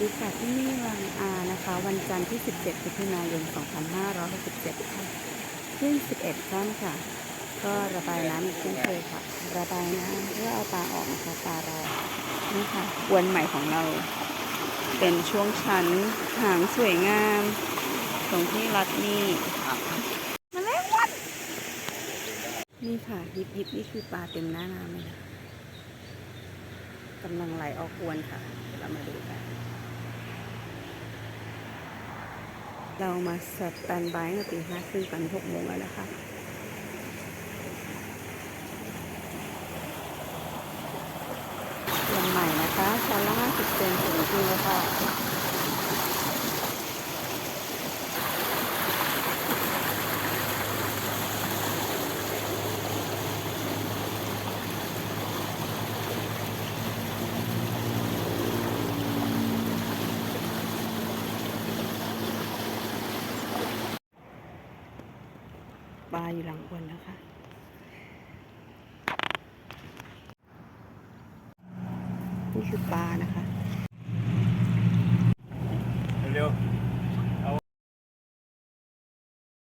ดีค่ะที่นี่วังอานะคะ วันจันทร์ที่ 17มิถุนายน 2567ค่ะขึ้น11ค่ำค่ะ ก็ระบายน้ำอีกเช่นเคยค่ะ ระบายน้ำเพื่อเอาปลาออกนะคะปลาเรานี่ค่ะอวนใหม่ของเรา เป็นช่วงชั้นหางสวยงาม ตรงที่รัดนี่มาแล้ววันนี่ค่ะยิบยิบนี่คือปลาเต็มหน้าน้ำเลยนะกำลังไหลออกอวนค่ะ เรามาดูกัน เรามาสแตนบายตั้งตีห้าครึ่งตอนหกโมงแล้วนะคะลำใหม่นะคะชั้นละห้าสิบเซนสูงจริงเลยค่ะ ปลาอยู่หลังอวนนะคะ นี่คือปลานะคะ